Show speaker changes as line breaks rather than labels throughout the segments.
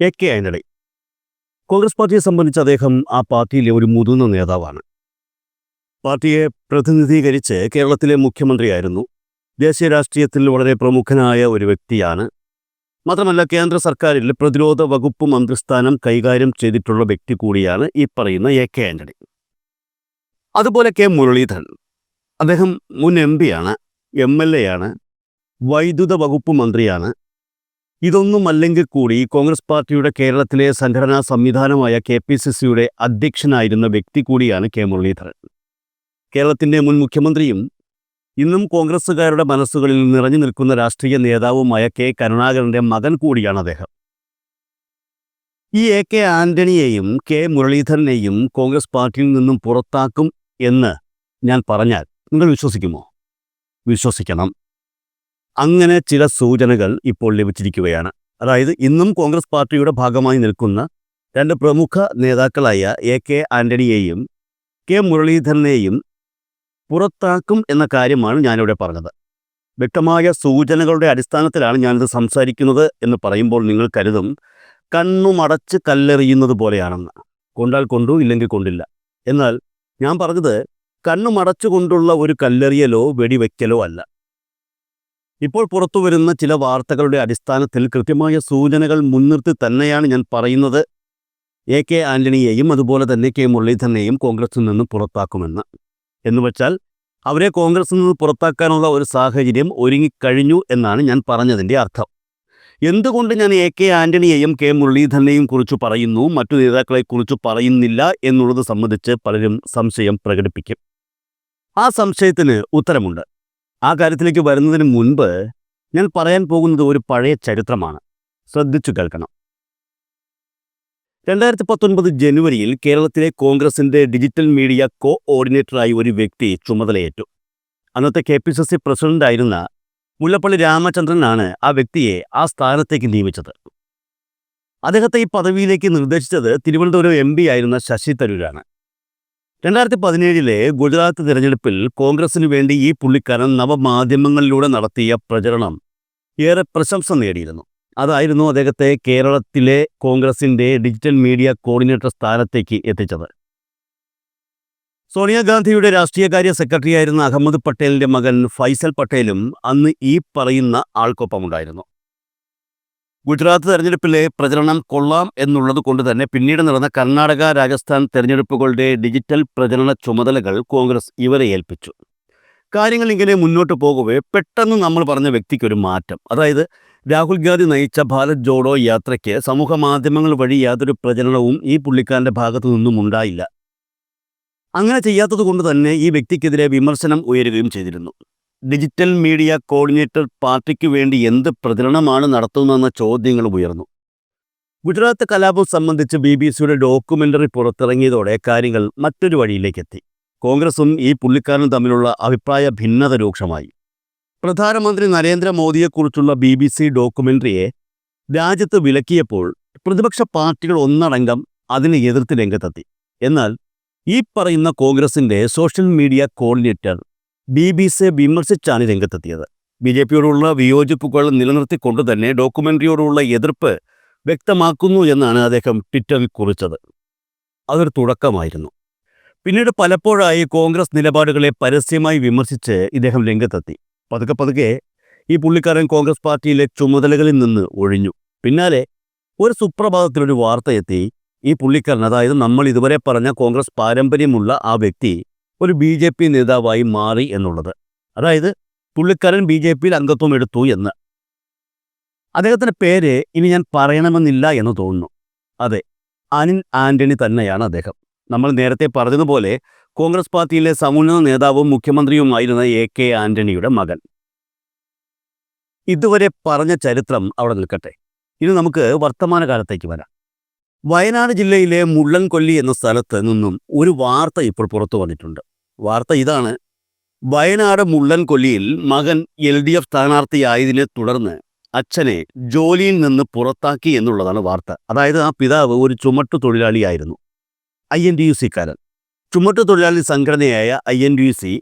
A K Antony Congress പാർട്ടിയെ സംബന്ധിച്ച് അദ്ദേഹം ആ പാർട്ടിയിലെ ഒരു മുതിർന്ന നേതാവാണ്. പാർട്ടിയെ പ്രതിനിധീകരിച്ച് കേരളത്തിലെ മുഖ്യമന്ത്രിയായിരുന്നു. ദേശീയ രാഷ്ട്രീയത്തിൽ വളരെ പ്രമുഖനായ ഒരു വ്യക്തിയാണ്. മാത്രമല്ല കേന്ദ്ര സർക്കാരിൽ പ്രതിരോധ വകുപ്പ് മന്ത്രിസ്ഥാനം കൈകാര്യം ചെയ്തിട്ടുള്ള വ്യക്തി കൂടിയാണ് ഈ പറയുന്ന എ കെ ആന്റണി അതുപോലെ കെ മുരളീധരൻ. അദ്ദേഹം മുൻ എം പിയാണ് എം എൽ എ ആണ് വൈദ്യുത വകുപ്പ് മന്ത്രിയാണ്. ഇതൊന്നും അല്ലെങ്കിൽ കൂടി കോൺഗ്രസ് പാർട്ടിയുടെ കേരളത്തിലെ സംഘടനാ സംവിധാനമായ കെ പി സി സിയുടെ അധ്യക്ഷനായിരുന്ന വ്യക്തി കൂടിയാണ് കെ മുരളീധരൻ. കേരളത്തിന്റെ മുൻ മുഖ്യമന്ത്രിയും ഇന്നും കോൺഗ്രസ്സുകാരുടെ മനസ്സുകളിൽ നിറഞ്ഞു നിൽക്കുന്ന രാഷ്ട്രീയ നേതാവുമായ കെ കരുണാകരന്റെ മകൻ കൂടിയാണ് അദ്ദേഹം. ഈ എ കെ ആന്റണിയെയും കെ മുരളീധരനെയും കോൺഗ്രസ് പാർട്ടിയിൽ നിന്നും പുറത്താക്കും എന്ന് ഞാൻ പറഞ്ഞാൽ നിങ്ങൾ വിശ്വസിക്കുമോ? വിശ്വസിക്കണം. അങ്ങനെ ചില സൂചനകൾ ഇപ്പോൾ ലഭിച്ചിരിക്കുകയാണ്. അതായത് ഇന്നും കോൺഗ്രസ് പാർട്ടിയുടെ ഭാഗമായി നിൽക്കുന്ന രണ്ട് പ്രമുഖ നേതാക്കളായ എ കെ ആന്റണിയെയും കെ മുരളീധരനെയും പുറത്താക്കും എന്ന കാര്യമാണ് ഞാനിവിടെ പറഞ്ഞത്. വ്യക്തമായ സൂചനകളുടെ അടിസ്ഥാനത്തിലാണ് ഞാനിത് സംസാരിക്കുന്നത് എന്ന് പറയുമ്പോൾ നിങ്ങൾ കരുതും കണ്ണുമടച്ച് കല്ലെറിയുന്നത് പോലെയാണെന്ന്. കൊണ്ടാൽ കൊണ്ടു ഇല്ലെങ്കിൽ കൊണ്ടില്ല. എന്നാൽ ഞാൻ പറഞ്ഞത് കണ്ണുമടച്ചുകൊണ്ടുള്ള ഒരു കല്ലെറിയലോ വെടിവെക്കലോ അല്ല. ഇപ്പോൾ പുറത്തു വരുന്ന ചില വാർത്തകളുടെ അടിസ്ഥാനത്തിൽ കൃത്യമായ സൂചനകൾ മുൻനിർത്തി തന്നെയാണ് ഞാൻ പറയുന്നത്. എ കെ ആന്റണിയെയും അതുപോലെ തന്നെ കെ മുരളീധരനെയും കോൺഗ്രസിൽ നിന്ന് പുറത്താക്കുമെന്ന്. എന്നുവെച്ചാൽ അവരെ കോൺഗ്രസിൽ നിന്ന് പുറത്താക്കാനുള്ള ഒരു സാഹചര്യം ഒരുങ്ങിക്കഴിഞ്ഞു എന്നാണ് ഞാൻ പറഞ്ഞതിന്റെ അർത്ഥം. എന്തുകൊണ്ട് ഞാൻ എ കെ ആന്റണിയെയും കെ മുരളീധരനെയും കുറിച്ച് പറയുന്നു മറ്റു നേതാക്കളെക്കുറിച്ച് പറയുന്നില്ല എന്നുള്ളത് സംബന്ധിച്ച് പലരും സംശയം പ്രകടിപ്പിക്കും. ആ സംശയത്തിന് ഉത്തരമുണ്ട്. ആ കാര്യത്തിലേക്ക് വരുന്നതിന് മുൻപ് ഞാൻ പറയാൻ പോകുന്നത് ഒരു പഴയ ചരിത്രമാണ്. ശ്രദ്ധിച്ചു കേൾക്കണം. രണ്ടായിരത്തി പത്തൊൻപത് ജനുവരിയിൽ കേരളത്തിലെ കോൺഗ്രസിന്റെ ഡിജിറ്റൽ മീഡിയ കോ ഓർഡിനേറ്ററായി ഒരു വ്യക്തി ചുമതലയേറ്റു. അന്നത്തെ കെ പി സി സി പ്രസിഡന്റായിരുന്ന മുല്ലപ്പള്ളി രാമചന്ദ്രനാണ് ആ വ്യക്തിയെ ആ സ്ഥാനത്തേക്ക് നിയമിച്ചത്. അദ്ദേഹത്തെ ഈ പദവിയിലേക്ക് നിർദ്ദേശിച്ചത് തിരുവനന്തപുരം എം ആയിരുന്ന ശശി തരൂരാണ്. രണ്ടായിരത്തി പതിനേഴിലെ ഗുജറാത്ത് തിരഞ്ഞെടുപ്പിൽ കോൺഗ്രസിനു വേണ്ടി ഈ പുള്ളിക്കാരൻ നവമാധ്യമങ്ങളിലൂടെ നടത്തിയ പ്രചരണം ഏറെ പ്രശംസ നേടിയിരുന്നു. അതായിരുന്നു അദ്ദേഹത്തെ കേരളത്തിലെ കോൺഗ്രസിന്റെ ഡിജിറ്റൽ മീഡിയ കോർഡിനേറ്റർ സ്ഥാനത്തേക്ക് എത്തിച്ചത്. സോണിയാഗാന്ധിയുടെ രാഷ്ട്രീയകാര്യ സെക്രട്ടറിയായിരുന്ന അഹമ്മദ് പട്ടേലിന്റെ മകൻ ഫൈസൽ പട്ടേലും അന്ന് ഈ പറയുന്ന ആൾക്കൊപ്പമുണ്ടായിരുന്നു. ഗുജറാത്ത് തെരഞ്ഞെടുപ്പിലെ പ്രചരണം കൊള്ളാം എന്നുള്ളത് കൊണ്ട് തന്നെ പിന്നീട് നടന്ന കർണാടക രാജസ്ഥാൻ തെരഞ്ഞെടുപ്പുകളുടെ ഡിജിറ്റൽ പ്രചരണ ചുമതലകൾ കോൺഗ്രസ് ഇവരെ ഏൽപ്പിച്ചു. കാര്യങ്ങൾ ഇങ്ങനെ മുന്നോട്ട് പോകവേ പെട്ടെന്ന് നമ്മൾ പറഞ്ഞ വ്യക്തിക്കൊരു മാറ്റം. അതായത് രാഹുൽ ഗാന്ധി നയിച്ച ഭാരത് ജോഡോ യാത്രയ്ക്ക് സമൂഹ മാധ്യമങ്ങൾ വഴി യാതൊരു പ്രചരണവും ഈ പുള്ളിക്കാരന്റെ ഭാഗത്തു നിന്നും ഉണ്ടായില്ല. അങ്ങനെ ചെയ്യാത്തത് കൊണ്ട് തന്നെ ഈ വ്യക്തിക്കെതിരെ വിമർശനം ഉയരുകയും ചെയ്തിരുന്നു. ഡിജിറ്റൽ മീഡിയ കോർഡിനേറ്റർ പാർട്ടിക്ക് വേണ്ടി എന്ത് പ്രചരണമാണ് നടത്തുന്നതെന്ന ചോദ്യങ്ങൾ ഉയർന്നു. ഗുജറാത്ത് കലാപം സംബന്ധിച്ച് ബി ബി സിയുടെ ഡോക്യുമെന്ററി പുറത്തിറങ്ങിയതോടെ കാര്യങ്ങൾ മറ്റൊരു വഴിയിലേക്കെത്തി. കോൺഗ്രസും ഈ പുള്ളിക്കാരനും തമ്മിലുള്ള അഭിപ്രായ ഭിന്നത രൂക്ഷമായി. പ്രധാനമന്ത്രി നരേന്ദ്രമോദിയെക്കുറിച്ചുള്ള ബി ബി സി ഡോക്യുമെന്ററിയെ രാജ്യത്ത് വിലക്കിയപ്പോൾ പ്രതിപക്ഷ പാർട്ടികൾ ഒന്നടങ്കം അതിനെ എതിർത്ത് രംഗത്തെത്തി. എന്നാൽ ഈ പറയുന്ന കോൺഗ്രസിന്റെ social media coordinator B B സിയെ വിമർശിച്ചാണ് രംഗത്തെത്തിയത്. ബി ജെ പിയോടുള്ള വിയോജിപ്പുകൾ നിലനിർത്തിക്കൊണ്ട് തന്നെ ഡോക്യുമെന്ററിയോടുള്ള എതിർപ്പ് വ്യക്തമാക്കുന്നു എന്നാണ് അദ്ദേഹം ട്വിറ്ററിൽ കുറിച്ചത്. അതൊരു തുടക്കമായിരുന്നു. പിന്നീട് പലപ്പോഴായി കോൺഗ്രസ് നിലപാടുകളെ പരസ്യമായി വിമർശിച്ച് ഇദ്ദേഹം രംഗത്തെത്തി. പതുക്കെ പതുക്കെ ഈ പുള്ളിക്കാരൻ കോൺഗ്രസ് പാർട്ടിയിലെ ചുമതലകളിൽ നിന്ന് ഒഴിഞ്ഞു. പിന്നാലെ ഒരു സുപ്രഭാതത്തിലൊരു വാർത്തയെത്തി ഈ പുള്ളിക്കാരൻ അതായത് നമ്മൾ ഇതുവരെ പറഞ്ഞ കോൺഗ്രസ് പാരമ്പര്യമുള്ള ആ വ്യക്തി ഒരു ബി ജെ പി നേതാവായി മാറി എന്നുള്ളത്. അതായത് പുള്ളിക്കാരൻ ബി ജെ പിയിൽ അംഗത്വം എടുത്തു എന്ന്. അദ്ദേഹത്തിന്റെ പേര് ഇനി ഞാൻ പറയണമെന്നില്ല എന്ന് തോന്നുന്നു. അതെ അനിൽ ആന്റണി തന്നെയാണ് അദ്ദേഹം. നമ്മൾ നേരത്തെ പറഞ്ഞതുപോലെ കോൺഗ്രസ് പാർട്ടിയിലെ സമുന്നത നേതാവും മുഖ്യമന്ത്രിയുമായിരുന്ന എ കെ ആന്റണിയുടെ മകൻ. ഇതുവരെ പറഞ്ഞ ചരിത്രം അവിടെ നിൽക്കട്ടെ. ഇനി നമുക്ക് വർത്തമാനകാലത്തേക്ക് വരാം. വയനാട് ജില്ലയിലെ മുള്ളൻകൊല്ലി എന്ന സ്ഥലത്ത് നിന്നും ഒരു വാർത്ത ഇപ്പോൾ പുറത്തു വന്നിട്ടുണ്ട്. വാർത്ത ഇതാണ്. വയനാട് മുള്ളൻകൊല്ലിയിൽ മകൻ എൽ ഡി എഫ് സ്ഥാനാർത്ഥിയായതിനെ തുടർന്ന് അച്ഛനെ ജോലിയിൽ നിന്ന് പുറത്താക്കി എന്നുള്ളതാണ് വാർത്ത. അതായത് ആ പിതാവ് ഒരു ചുമട്ടു തൊഴിലാളിയായിരുന്നു. ഐ എൻ ഡി യു സിക്കാരൻ. ചുമട്ടു തൊഴിലാളി സംഘടനയായ I N D U C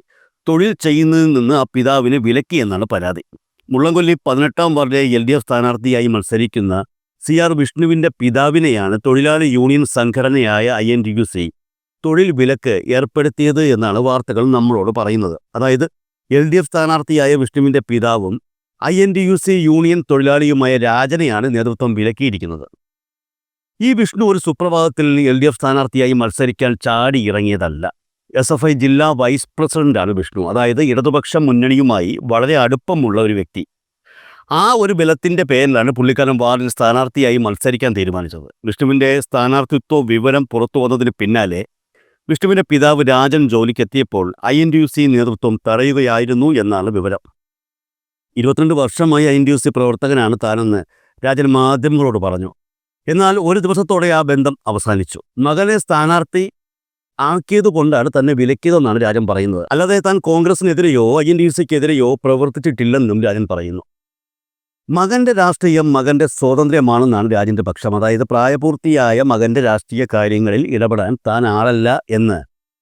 തൊഴിൽ ചെയ്യുന്നതിൽ നിന്ന് ആ പിതാവിനെ വിലക്കി എന്നാണ് പരാതി. മുള്ളൻകൊല്ലി പതിനെട്ടാം വാർഡിലെ എൽ ഡി എഫ് സ്ഥാനാർത്ഥിയായി മത്സരിക്കുന്ന സി ആർ വിഷ്ണുവിന്റെ പിതാവിനെയാണ് തൊഴിലാളി യൂണിയൻ സംഘടനയായ I N D U C തൊഴിൽ വിലക്ക് ഏർപ്പെടുത്തിയത് എന്നാണ് വാർത്തകൾ നമ്മളോട് പറയുന്നത്. അതായത് എൽ ഡി എഫ് സ്ഥാനാർത്ഥിയായ വിഷ്ണുവിന്റെ പിതാവും I N D U C union തൊഴിലാളിയുമായ രാജനെയാണ് നേതൃത്വം വിലക്കിയിരിക്കുന്നത്. ഈ വിഷ്ണു ഒരു സുപ്രഭാതത്തിൽ എൽ ഡി എഫ് സ്ഥാനാർത്ഥിയായി മത്സരിക്കാൻ ചാടി ഇറങ്ങിയതല്ല. എസ് എഫ് ഐ ജില്ലാ വൈസ് പ്രസിഡന്റാണ് വിഷ്ണു. അതായത് ഇടതുപക്ഷ മുന്നണിയുമായി വളരെ അടുപ്പമുള്ള ഒരു വ്യക്തി. ആ ഒരു ബലത്തിന്റെ പേരിലാണ് പുള്ളിക്കാരൻ വാർഡിൽ സ്ഥാനാർത്ഥിയായി മത്സരിക്കാൻ തീരുമാനിച്ചത്. വിഷ്ണുവിന്റെ സ്ഥാനാർത്ഥിത്വ വിവരം പുറത്തു വന്നതിന് പിന്നാലെ വിഷ്ണുവിന്റെ പിതാവ് Rajan ജോലിക്കെത്തിയപ്പോൾ I N D U C നേതൃത്വം തടയുകയായിരുന്നു എന്നാണ് വിവരം. ഇരുപത്തിരണ്ട് വർഷമായി I N D U C പ്രവർത്തകനാണ് താനെന്ന് രാജൻ മാധ്യമങ്ങളോട് പറഞ്ഞു. എന്നാൽ ഒരു ദിവസത്തോടെ ആ ബന്ധം അവസാനിച്ചു. മകനെ സ്ഥാനാർത്ഥി ആക്കിയത് കൊണ്ടാണ് തന്നെ വിലക്കിയതെന്നാണ് രാജൻ പറയുന്നത്. അല്ലാതെ താൻ കോൺഗ്രസിനെതിരെയോ ഐ എൻ ഡി യു സിക്കെതിരെയോ പ്രവർത്തിച്ചിട്ടില്ലെന്നും രാജൻ പറയുന്നു. മകന്റെ രാഷ്ട്രീയം മകന്റെ സ്വാതന്ത്ര്യമാണെന്നാണ് രാജന്റെ പക്ഷം. അതായത് പ്രായപൂർത്തിയായ മകന്റെ രാഷ്ട്രീയ കാര്യങ്ങളിൽ ഇടപെടാൻ താൻ ആളല്ല എന്ന്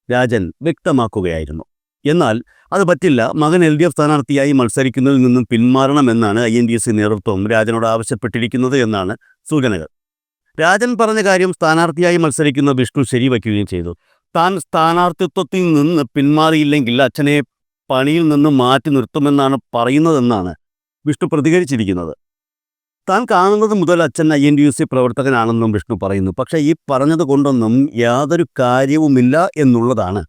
രാജൻ വ്യക്തമാക്കുകയായിരുന്നു. എന്നാൽ അത് പറ്റില്ല. മകൻ എൽ ഡി എഫ് സ്ഥാനാർത്ഥിയായി മത്സരിക്കുന്നതിൽ നിന്നും പിന്മാറണമെന്നാണ് ഐ എൻ ഡി എസ് നേതൃത്വം രാജനോട് ആവശ്യപ്പെട്ടിരിക്കുന്നത് എന്നാണ് സൂചനകൾ. രാജൻ പറഞ്ഞ കാര്യം സ്ഥാനാർത്ഥിയായി മത്സരിക്കുന്ന വിഷ്ണു ശരിവയ്ക്കുകയും ചെയ്തു. താൻ സ്ഥാനാർത്ഥിത്വത്തിൽ നിന്ന് പിന്മാറിയില്ലെങ്കിൽ അച്ഛനെ പണിയിൽ നിന്ന് മാറ്റി നിർത്തുമെന്നാണ് പറയുന്നതെന്നാണ് വിഷ്ണു പ്രതികരിച്ചിരിക്കുന്നത്. താൻ കാണുന്നത് മുതൽ അച്ഛൻ ഐ എൻ യു സി പ്രവർത്തകനാണെന്നും വിഷ്ണു പറയുന്നു. പക്ഷേ ഈ പറഞ്ഞത് കൊണ്ടൊന്നും യാതൊരു കാര്യവുമില്ല എന്നുള്ളതാണ്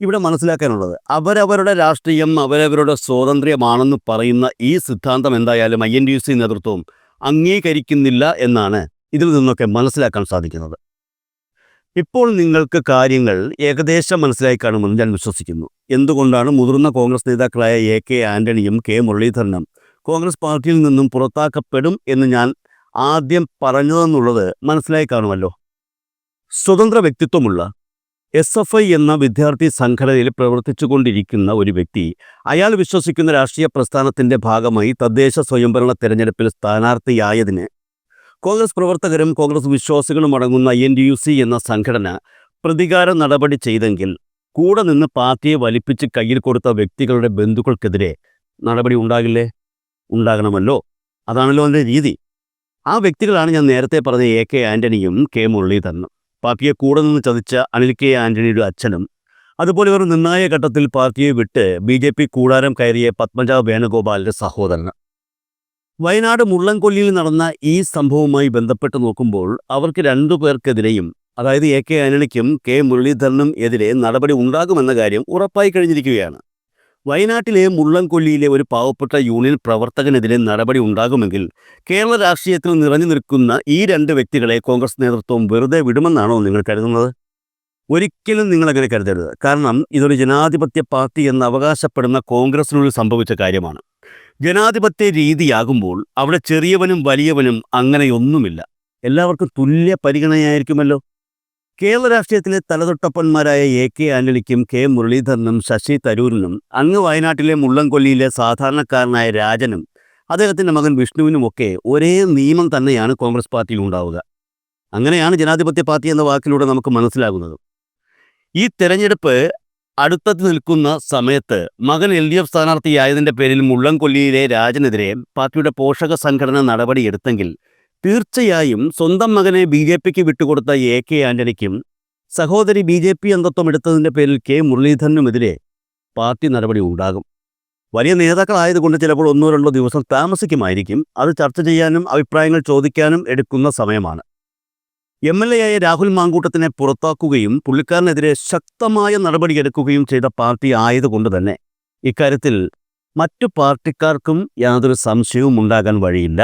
ഇവിടെ മനസ്സിലാക്കാനുള്ളത്. അവരവരുടെ രാഷ്ട്രീയം അവരവരുടെ സ്വാതന്ത്ര്യമാണെന്ന് പറയുന്ന ഈ സിദ്ധാന്തം എന്തായാലും ഐ എൻ യു സി നേതൃത്വം അംഗീകരിക്കുന്നില്ല എന്നാണ് ഇതിൽ നിന്നൊക്കെ മനസ്സിലാക്കാൻ സാധിക്കുന്നത്. ഇപ്പോൾ നിങ്ങൾക്ക് കാര്യങ്ങൾ ഏകദേശം മനസ്സിലായി കാണുമെന്ന് ഞാൻ വിശ്വസിക്കുന്നു. എന്തുകൊണ്ടാണ് മുതിർന്ന കോൺഗ്രസ് നേതാക്കളായ എ കെ ആന്റണിയും കെ മുരളീധരനും കോൺഗ്രസ് പാർട്ടിയിൽ നിന്നും പുറത്താക്കപ്പെടും എന്ന് ഞാൻ ആദ്യം പറഞ്ഞതെന്നുള്ളത് മനസ്സിലായി കാണുമല്ലോ. സ്വതന്ത്ര വ്യക്തിത്വമുള്ള എസ് എഫ് ഐ എന്ന വിദ്യാർത്ഥി സംഘടനയിൽ പ്രവർത്തിച്ചുകൊണ്ടിരിക്കുന്ന ഒരു വ്യക്തി അയാൾ വിശ്വസിക്കുന്ന രാഷ്ട്രീയ പ്രസ്ഥാനത്തിന്റെ ഭാഗമായി തദ്ദേശ സ്വയംഭരണ തെരഞ്ഞെടുപ്പിൽ സ്ഥാനാർത്ഥിയായതിന് കോൺഗ്രസ് പ്രവർത്തകരും കോൺഗ്രസ് വിശ്വാസികളും അടങ്ങുന്ന എൻ ഡി യു സി എന്ന സംഘടന പ്രതികാര നടപടി ചെയ്തെങ്കിൽ കൂടെ നിന്ന് പാർട്ടിയെ വലിപ്പിച്ച് കയ്യിൽ കൊടുത്ത വ്യക്തികളുടെ ബന്ധുക്കൾക്കെതിരെ നടപടി ഉണ്ടാകില്ലേ? ഉണ്ടാകണമല്ലോ. അതാണല്ലോ അതിന്റെ രീതി. ആ വ്യക്തികളാണ് ഞാൻ നേരത്തെ പറഞ്ഞ എ കെ ആന്റണിയും കെ മുരളീധരനും. പാർട്ടിയെ കൂടെ നിന്ന് ചതിച്ച അനിൽ കെ ആന്റണിയുടെ അച്ഛനും അതുപോലെ ഒരു നിർണായക ഘട്ടത്തിൽ പാർട്ടിയെ വിട്ട് ബി ജെ പി കൂടാരം കയറിയ പത്മജ വേണുഗോപാലിന്റെ സഹോദരന്. വയനാട് മുള്ളൻകൊല്ലിയിൽ നടന്ന ഈ സംഭവവുമായി ബന്ധപ്പെട്ട് നോക്കുമ്പോൾ അവർക്ക് രണ്ടു പേർക്കെതിരെയും അതായത് എ കെ ആന്റണിക്കും കെ മുരളീധരനും എതിരെ നടപടി ഉണ്ടാകുമെന്ന കാര്യം ഉറപ്പായി കഴിഞ്ഞിരിക്കുകയാണ്. വയനാട്ടിലെ മുള്ളൻകൊല്ലിയിലെ ഒരു പാവപ്പെട്ട യൂണിയൻ പ്രവർത്തകനെതിരെ നടപടി ഉണ്ടാകുമെങ്കിൽ കേരള രാഷ്ട്രീയത്തിൽ നിറഞ്ഞു നിൽക്കുന്ന ഈ രണ്ട് വ്യക്തികളെ കോൺഗ്രസ് നേതൃത്വം വെറുതെ വിടുമെന്നാണോ നിങ്ങൾ കരുതുന്നത്? ഒരിക്കലും നിങ്ങളങ്ങനെ കരുതരുത്. കാരണം ഇതൊരു ജനാധിപത്യ പാർട്ടി എന്ന് അവകാശപ്പെടുന്ന കോൺഗ്രസിനുള്ളിൽ സംഭവിച്ച കാര്യമാണ്. ജനാധിപത്യ രീതിയാകുമ്പോൾ അവിടെ ചെറിയവനും വലിയവനും അങ്ങനെയൊന്നുമില്ല. എല്ലാവർക്കും തുല്യ പരിഗണനയായിരിക്കുമല്ലോ. കേരള രാഷ്ട്രീയത്തിലെ തലതൊട്ടപ്പന്മാരായ എ കെ ആന്റണിക്കും കെ മുരളീധരനും ശശി തരൂരിനും അങ്ങ് വയനാട്ടിലെ മുള്ളംകൊല്ലിയിലെ സാധാരണക്കാരനായ രാജനും അദ്ദേഹത്തിന്റെ മകൻ വിഷ്ണുവിനും ഒക്കെ ഒരേ നിയമം തന്നെയാണ് കോൺഗ്രസ് പാർട്ടിയിൽ ഉണ്ടാവുക. അങ്ങനെയാണ് ജനാധിപത്യ പാർട്ടി എന്ന വാക്കിലൂടെ നമുക്ക് മനസ്സിലാകുന്നത്. ഈ തെരഞ്ഞെടുപ്പ് അടുത്തത് നിൽക്കുന്ന സമയത്ത് മകൻ എൽ ഡി എഫ് സ്ഥാനാർത്ഥിയായതിന്റെ പേരിൽ മുള്ളംകൊല്ലിയിലെ രാജനെതിരെ പാർട്ടിയുടെ പോഷക സംഘടന നടപടിയെടുത്തെങ്കിൽ തീർച്ചയായും സ്വന്തം മകനെ ബി ജെ പിക്ക് വിട്ടുകൊടുത്ത എ കെ ആന്റണിക്കും സഹോദരി ബി ജെ പി അംഗത്വം എടുത്തതിന്റെ പേരിൽ കെ മുരളീധരനുമെതിരെ പാർട്ടി നടപടി ഉണ്ടാകും. വലിയ നേതാക്കളായതുകൊണ്ട് ചിലപ്പോൾ ഒന്നോ രണ്ടോ ദിവസം താമസിക്കുമായിരിക്കും. അത് ചർച്ച ചെയ്യാനും അഭിപ്രായങ്ങൾ ചോദിക്കാനും എടുക്കുന്ന സമയമാണ്. എം എൽ എ ആയ രാഹുൽ മാങ്കൂട്ടത്തിനെ പുറത്താക്കുകയും പുള്ളിക്കാരനെതിരെ ശക്തമായ നടപടിയെടുക്കുകയും ചെയ്ത പാർട്ടി ആയതുകൊണ്ട് തന്നെ ഇക്കാര്യത്തിൽ മറ്റു പാർട്ടിക്കാർക്കും യാതൊരു സംശയവും ഉണ്ടാകാൻ വഴിയില്ല.